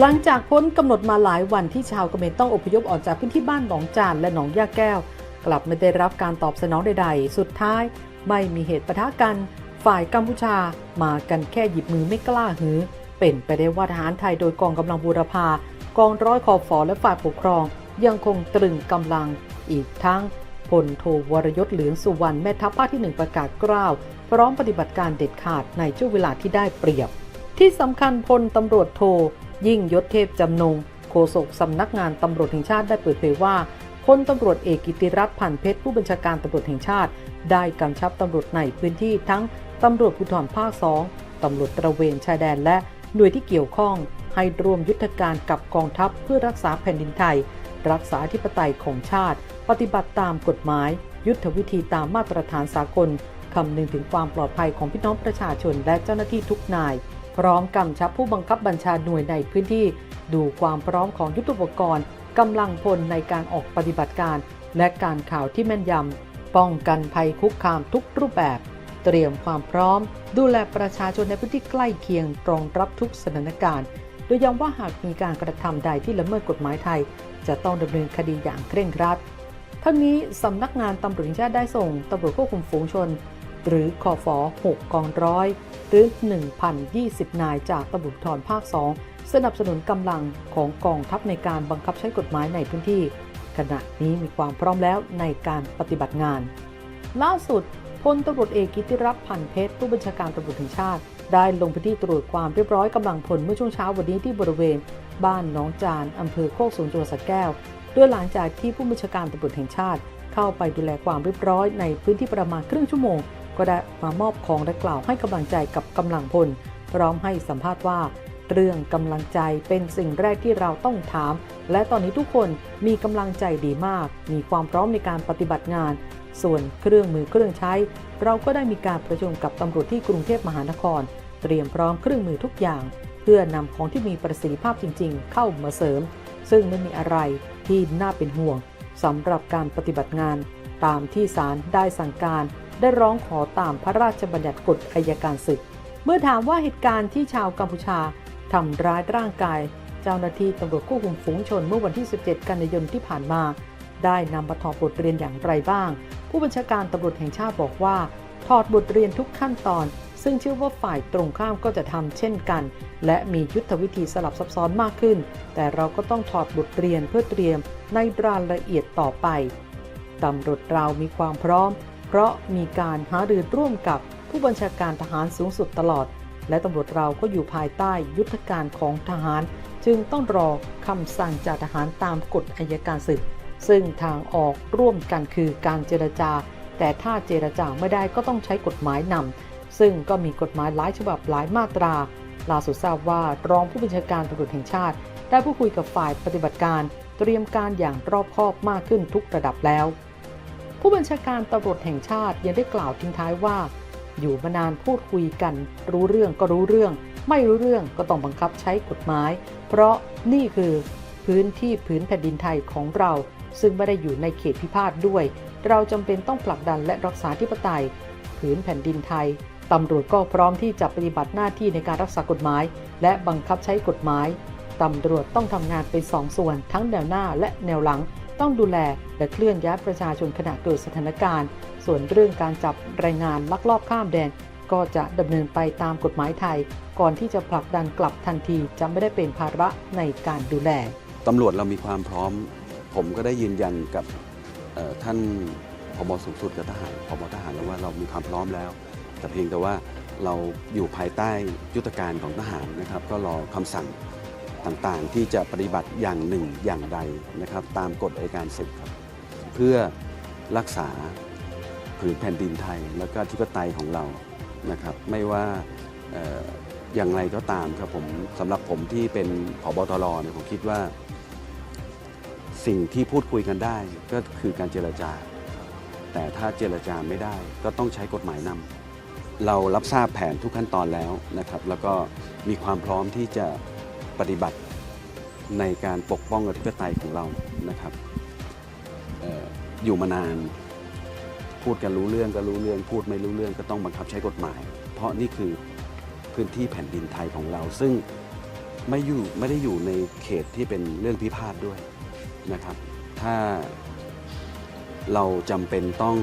หลังจากพ้นกำหนดมาหลายวันที่ชาวเขมรต้องอพยพออกจากพื้นที่บ้านหนองจานและหนองย่าแก้ว กลับไม่ได้รับการตอบสนองใดๆ สุดท้าย ไม่มีเหตุปะทะกัน ฝ่ายกัมพูชามากันแค่หยิบมือไม่กล้าหือ เป็นไปได้ว่าทหารไทยโดยกองกำลังบูรพากองร้อยคอฟอและฝ่ายปกครอง ยังคงตรึงกำลังอีกทั้งพลโทวรยศเหลืองสุวรรณแม่ทัพภาคที่หนึ่งประกาศกล้าว พร้อมปฏิบัติการเด็ดขาดในช่วงเวลาที่ได้เปรียบ ที่สำคัญพลตำรวจโท ยิ่งยศเทพจำนงโฆษกสำนักงานตำรวจแห่งชาติได้เปิดเผยว่าพลตำรวจเอกกิติรัตน์พันเพชรผู้บัญชาการตำรวจแห่งชาติ ได้กำชับตำรวจในพื้นที่ทั้งตำรวจภูธรภาค 2 ตำรวจตระเวนชายแดนและหน่วยที่เกี่ยวข้อง ให้ร่วมยุทธการกับกองทัพเพื่อรักษาแผ่นดินไทย รักษาอธิปไตยของชาติ ปฏิบัติตามกฎหมาย ยุทธวิธีตามมาตรฐานสากลคำนึงถึงความปลอดภัยของพี่น้องประชาชนและเจ้าหน้าที่ทุกนาย พร้อมกำชับผู้บังคับบัญชาหน่วยในพื้นที่ ดูความพร้อมของยุทธปกรณ์กำลังพลในการออกปฏิบัติการ และการข่าวที่แม่นยำป้องกันภัยคุกคามทุกรูปแบบ เตรียมความพร้อม ดูแลประชาชนในพื้นที่ใกล้เคียงรองรับทุกสถานการณ์ โดยย้ำว่าหากมีการกระทำใดที่ละเมิดกฎหมายไทย จะต้องดำเนินคดีอย่างเคร่งครัดทั้งนี้สำนักงานตำรวจแห่งชาติได้ส่งตำรวจควบคุมฝูงชน หรือคอฟอ6กองร้อยหรือ 1,020 นายจากตำรวจภูธรภาค 2 สนับสนุนกำลังของกองทัพในการบังคับใช้กฎหมายในพื้นที่ ขณะนี้มีความพร้อมแล้วในการปฏิบัติงาน ล่าสุดพลตำรวจเอกกิติรัตน์พันเพชรผู้บัญชาการตำรวจแห่งชาติ ได้ลงพื้นที่ตรวจความเรียบร้อยกำลังพลเมื่อช่วงเช้าวันนี้ที่บริเวณ บ้านหนองจานอำเภอโคกสูงจังหวัดสระแก้วโดยหลังจากที่ผู้บัญชาการตำรวจแห่งชาติ เข้าไปดูแลความเรียบร้อยในพื้นที่ประมาณครึ่งชั่วโมง ก็ได้มามอบของและกล่าวให้กำลังใจกับกำลังพล พร้อมให้สัมภาษณ์ว่า เรื่องกำลังใจเป็นสิ่งแรกที่เราต้องถาม และตอนนี้ทุกคนมีกำลังใจดีมาก มีความพร้อมในการปฏิบัติงาน ส่วนเครื่องมือเครื่องใช้ เราก็ได้มีการประชุมกับตำรวจที่กรุงเทพมหานคร เตรียมพร้อมเครื่องมือทุกอย่าง เพื่อนำของที่มีประสิทธิภาพจริง ๆ เข้ามาเสริม ซึ่งไม่มีอะไรที่น่าเป็นห่วงสำหรับการปฏิบัติงาน ตามที่ศาลได้สั่งการ ได้ร้องขอตามพระราชบัญญัติกฎอัยการศึก เมื่อถามว่าเหตุการณ์ที่ชาวกัมพูชาทำร้ายร่างกาย เจ้าหน้าที่ตำรวจควบคุมฝูงชนเมื่อวันที่ 17 กันยายนที่ผ่านมา ได้นำมาถอดบทเรียนอย่างไรบ้าง ผู้บัญชาการตำรวจแห่งชาติบอกว่า ถอดบทเรียนทุกขั้นตอน ซึ่งเชื่อว่าฝ่ายตรงข้ามก็จะทำเช่นกัน และมียุทธวิธีสลับซับซ้อนมากขึ้น แต่เราก็ต้องถอดบทเรียนเพื่อเตรียมในรายละเอียดต่อไปตำรวจเรามีความพร้อม เพราะมีการหารือร่วมกับผู้บัญชาการทหารสูงสุดตลอด และตำรวจเราก็อยู่ภายใต้ยุทธการของทหาร จึงต้องรอคำสั่งจากทหารตามกฎอัยการศึก ซึ่งทางออกร่วมกันคือการเจรจา แต่ถ้าเจรจาไม่ได้ก็ต้องใช้กฎหมายนำซึ่งก็มีกฎหมายหลายฉบับหลายมาตราล่าสุดทราบว่ารองผู้บัญชาการตำรวจแห่งชาติ ได้พูดคุยกับฝ่ายปฏิบัติการ เตรียมการอย่างรอบคอบมากขึ้นทุกระดับแล้ว ผู้บัญชาการตำรวจแห่งชาติยังได้กล่าวทิ้งท้ายว่า อยู่มานานพูดคุยกัน รู้เรื่องก็รู้เรื่อง ไม่รู้เรื่องก็ต้องบังคับใช้กฎหมาย เพราะนี่คือพื้นที่พื้นแผ่นดินไทยของเรา ซึ่งไม่ได้อยู่ในเขตพิพาทด้วย เราจำเป็นต้องผลักดันและรักษาธิปไตยพื้นแผ่นดินไทยตำรวจก็พร้อมที่จะปฏิบัติหน้าที่ในการรักษากฎหมาย และบังคับใช้กฎหมายตำรวจต้องทำงานเป็นสองส่วนทั้งแนวหน้าและแนวหลัง ต้องดูแลและเคลื่อนย้ายประชาชนขณะเกิดสถานการณ์ ส่วนเรื่องการจับแรงงานลักลอบข้ามแดน ก็จะดำเนินไปตามกฎหมายไทย ก่อนที่จะผลักดันกลับทันทีจะไม่ได้เป็นภาระในการดูแลตำรวจเรามีความพร้อม ผมก็ได้ยืนยันกับท่านพบสูงสุดกับทหารพบทหารแล้วว่าเรามีความพร้อมแล้ว แต่เพียงแต่ว่าเราอยู่ภายใต้ยุทธการของทหารนะครับ ก็รอคำสั่ง ต่างๆ ที่จะปฏิบัติอย่างหนึ่งอย่างใดนะครับ ตามกฎอัยการศึกครับ เพื่อรักษาผืนแผ่นดินไทย แล้วก็ธิปไตยของเรานะครับ ไม่ว่าอออย่างไรก็ตามครับผมสำหรับผมที่เป็นผบตรเนี่ยผมคิดว่า สิ่งที่พูดคุยกันได้ก็คือการเจรจา แต่ถ้าเจรจาไม่ได้ก็ต้องใช้กฎหมายนำเรารับทราบแผนทุกขั้นตอนแล้วนะครับ แล้วก็มีความพร้อมที่จะ ปฏิบัติในการปกป้องอธิปไตยของเรานะครับอออยู่มานาน พูดกันรู้เรื่องก็รู้เรื่อง พูดไม่รู้เรื่องก็ต้องบังคับใช้กฎหมาย เพราะนี่คือพื้นที่แผ่นดินไทยของเรา ซึ่งไม่อยู่ไม่ได้อยู่ในเขตที่เป็นเรื่องพิพาทด้วยนะครับ ถ้าเราจำเป็นต้อง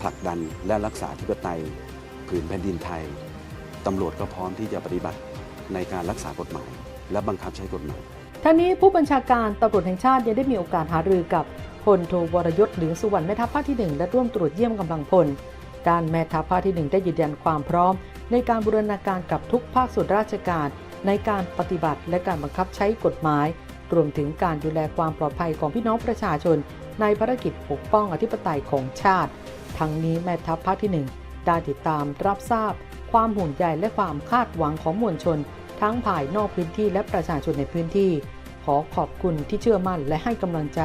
ผลักดันและรักษาธิปไตยผืนแผ่นดินไทยตำรวจก็พร้อมที่จะปฏิบัติ ในการรักษากฎหมาย และบังคับใช้กฎหมาย ทั้งนี้ผู้บัญชาการตำรวจแห่งชาติยังได้มีโอกาสหารือกับพลโทวรยศเหลืองสุวรรณแม่ทัพภาคที่ 1 และร่วมตรวจเยี่ยมกำลังพล ด้านแม่ทัพภาคที่ 1 ได้ยืนยันความพร้อม ในการบูรณาการกับทุกภาคส่วนราชการ ในการปฏิบัติและการบังคับใช้กฎหมาย รวมถึงการดูแลความปลอดภัยของพี่น้องประชาชน ในภารกิจปกป้องอธิปไตยของชาติ ทั้งนี้แม่ทัพภาคที่ 1 ได้ติดตามรับทราบ ความห่วงใยและความคาดหวังของมวลชน ทั้งภายนอกพื้นที่และประชาชนในพื้นที่ ขอขอบคุณที่เชื่อมั่นและให้กำลังใจ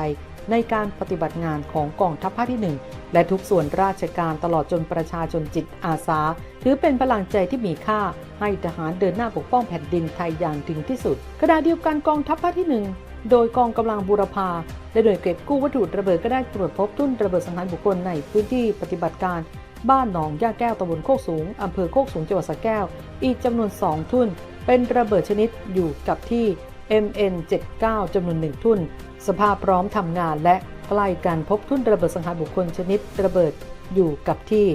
ในการปฏิบัติงานของกองทัพภาคที่ 1 และทุกส่วนราชการตลอดจนประชาชนจิตอาสา ถือเป็นพลังใจที่มีค่า ให้ทหารเดินหน้าปกป้องแผ่นดินไทยอย่างถึงที่สุดขณะเดียวกันกองทัพภาคที่ 1โดยกองกำลังบูรพาและหน่วยเก็บกู้วัตถุระเบิดก็ได้ตรวจพบทุ่นระเบิดสังหารบุคคลในพื้นที่ปฏิบัติการ บ้านหนองย่าแก้วตำบลโคกสูงอำเภอโคกสูงจังหวัดสระแก้ว อีกจำนวน 2 ทุ่น เป็นระเบิดชนิดอยู่กับที่ MN79 จำนวน 1 ทุ่น สภาพพร้อมทำงานและใกล้กันพบทุ่นระเบิดสังหารบุคคลชนิดระเบิดอยู่กับที่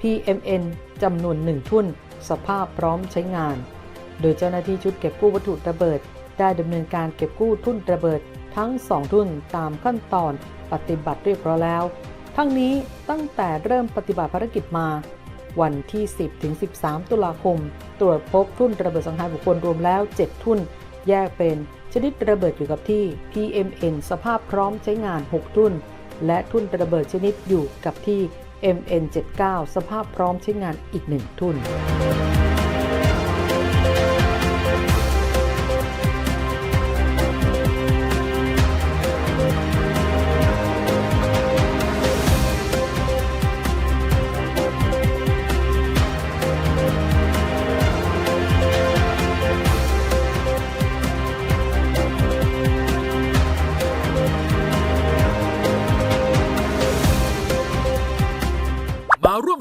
PMN จำนวน 1 ทุ่น สภาพพร้อมใช้งาน โดยเจ้าหน้าที่ชุดเก็บกู้วัตถุระเบิด ได้ดำเนินการเก็บกู้ทุ่นระเบิดทั้ง 2 ทุ่นตามขั้นตอนปฏิบัติเรียบร้อยแล้ว ทั้งนี้ตั้งแต่เริ่มปฏิบัติภารกิจมา วันที่ 10 ถึง 13 ตุลาคม ตรวจพบทุ่นระเบิดสังหารบุคคลรวมแล้ว 7 ทุ่น แยกเป็นชนิดระเบิดอยู่กับที่ PMN สภาพพร้อมใช้งาน 6 ทุ่น และทุ่นระเบิดชนิดอยู่กับที่ MN79 สภาพพร้อมใช้งานอีก 1 ทุ่น